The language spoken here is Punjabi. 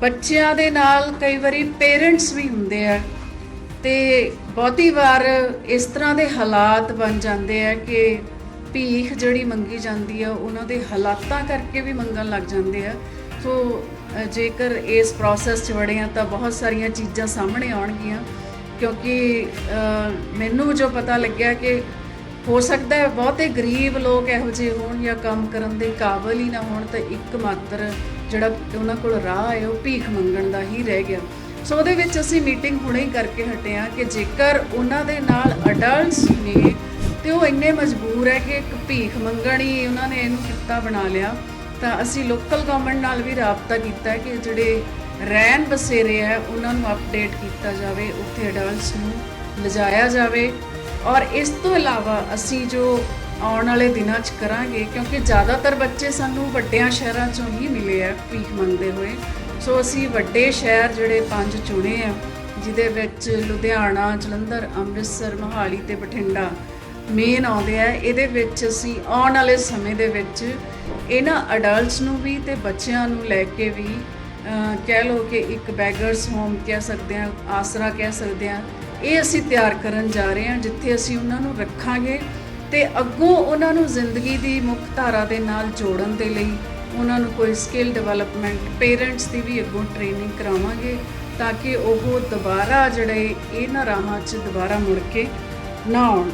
ਬੱਚਿਆਂ ਦੇ ਨਾਲ ਕਈ ਵਾਰੀ ਪੇਰੈਂਟਸ ਵੀ ਹੁੰਦੇ ਆ ਤੇ ਬਹੁਤੀ ਵਾਰ ਇਸ ਤਰ੍ਹਾਂ ਦੇ ਹਾਲਾਤ ਬਣ ਜਾਂਦੇ ਆ ਕਿ ਭੀਖ ਜਿਹੜੀ ਮੰਗੀ ਜਾਂਦੀ ਆ, ਉਹਨਾਂ ਦੇ ਹਾਲਾਤਾਂ ਕਰਕੇ ਵੀ ਮੰਗਣ ਲੱਗ ਜਾਂਦੇ ਆ। ਸੋ ਜੇਕਰ ਇਸ ਪ੍ਰੋਸੈਸ 'ਚ ਵੜੇ ਆ ਤਾਂ ਬਹੁਤ ਸਾਰੀਆਂ ਚੀਜ਼ਾਂ ਸਾਹਮਣੇ ਆਉਣਗੀਆਂ, ਕਿਉਂਕਿ ਮੈਨੂੰ ਜੋ ਪਤਾ ਲੱਗਿਆ ਕਿ ਹੋ ਸਕਦਾ ਹੈ ਬਹੁਤੇ ਗਰੀਬ ਲੋਕ ਇਹੋ ਜਿਹੇ ਹੋਣ ਜਾਂ ਕੰਮ ਕਰਨ ਦੇ ਕਾਬਿਲ ਹੀ ਨਾ ਹੋਣ ਤਾਂ ਇੱਕ ਮਾਤਰ ਜਿਹੜਾ ਉਹਨਾਂ ਕੋਲ ਰਾਹ ਹੈ, ਉਹ ਭੀਖ ਮੰਗਣ ਦਾ ਹੀ ਰਹਿ ਗਿਆ। ਸੋ ਉਹਦੇ ਵਿੱਚ ਅਸੀਂ ਮੀਟਿੰਗ ਹੁਣੇ ਹੀ ਕਰਕੇ ਹਟੇ ਹਾਂ ਕਿ ਜੇਕਰ ਉਹਨਾਂ ਦੇ ਨਾਲ ਅਡਲਟਸ ਨੇ ਤੇ ਉਹ ਇੰਨੇ ਮਜਬੂਰ ਹੈ ਕਿ ਇੱਕ ਭੀਖ ਮੰਗਣ ਹੀ ਉਹਨਾਂ ਨੇ ਇਹਨੂੰ ਕਿੱਤਾ ਬਣਾ ਲਿਆ, ਤਾਂ ਅਸੀਂ ਲੋਕਲ ਗਵਰਨਮੈਂਟ ਨਾਲ ਵੀ ਰਾਬਤਾ ਕੀਤਾ ਕਿ ਜਿਹੜੇ ਰਹਿਣ ਬਸੇਰੇ ਹੈ, ਉਹਨਾਂ ਨੂੰ ਅਪਡੇਟ ਕੀਤਾ ਜਾਵੇ, ਉੱਥੇ ਅਡਲਟਸ ਨੂੰ ਲਿਜਾਇਆ ਜਾਵੇ। ਔਰ ਇਸ ਤੋਂ ਇਲਾਵਾ ਅਸੀਂ ਜੋ ਆਉਣ ਵਾਲੇ ਦਿਨਾਂ 'ਚ ਕਰਾਂਗੇ, ਕਿਉਂਕਿ ਜ਼ਿਆਦਾਤਰ ਬੱਚੇ ਸਾਨੂੰ ਵੱਡਿਆਂ ਸ਼ਹਿਰਾਂ 'ਚੋਂ ਹੀ ਮਿਲੇ ਆ ਭੀਖ ਮੰਗਦੇ ਹੋਏ। ਸੋ ਅਸੀਂ ਵੱਡੇ ਸ਼ਹਿਰ ਜਿਹੜੇ ਪੰਜ ਚੁਣੇ ਆ, ਜਿਹਦੇ ਵਿੱਚ ਲੁਧਿਆਣਾ, ਜਲੰਧਰ, ਅੰਮ੍ਰਿਤਸਰ, ਮੋਹਾਲੀ ਤੇ ਬਠਿੰਡਾ ਮੇਨ ਆਉਂਦੇ ਆ। ਇਹਦੇ ਵਿੱਚ ਅਸੀਂ ਆਉਣ ਵਾਲੇ ਸਮੇਂ ਦੇ ਵਿੱਚ ਇਹਨਾਂ ਅਡਲਟਸ ਨੂੰ ਵੀ ਤੇ ਬੱਚਿਆਂ ਨੂੰ ਲੈ ਕੇ ਵੀ ਕਹਿ ਲਓ ਕਿ ਇੱਕ ਬੈਗਰਸ ਹੋਮ ਕਹਿ ਸਕਦੇ ਹਾਂ ਆਸਰਾ ਕਹਿ ਸਕਦੇ ਹਾਂ ਇਹ ਅਸੀਂ ਤਿਆਰ ਕਰਨ ਜਾ ਰਹੇ ਹਾਂ, ਜਿੱਥੇ ਅਸੀਂ ਉਹਨਾਂ ਨੂੰ ਰੱਖਾਂਗੇ ਤੇ ਅੱਗੋਂ ਉਹਨਾਂ ਨੂੰ ਜ਼ਿੰਦਗੀ ਦੀ ਮੁੱਖ ਧਾਰਾ ਦੇ ਨਾਲ ਜੋੜਨ ਦੇ ਲਈ ਉਹਨਾਂ ਨੂੰ ਕੋਈ ਸਕਿੱਲ ਡਿਵੈਲਪਮੈਂਟ ਪੇਰੈਂਟਸ ਦੀ ਵੀ ਅੱਗੋਂ ਟ੍ਰੇਨਿੰਗ ਕਰਾਵਾਂਗੇ ਤਾਂ ਕਿ ਉਹ ਦੁਬਾਰਾ ਜਿਹੜੇ ਇਹਨਾਂ ਰਾਹਾਂ 'ਚ ਦੁਬਾਰਾ ਮੁੜ ਕੇ ਨਾ ਆਉਣ।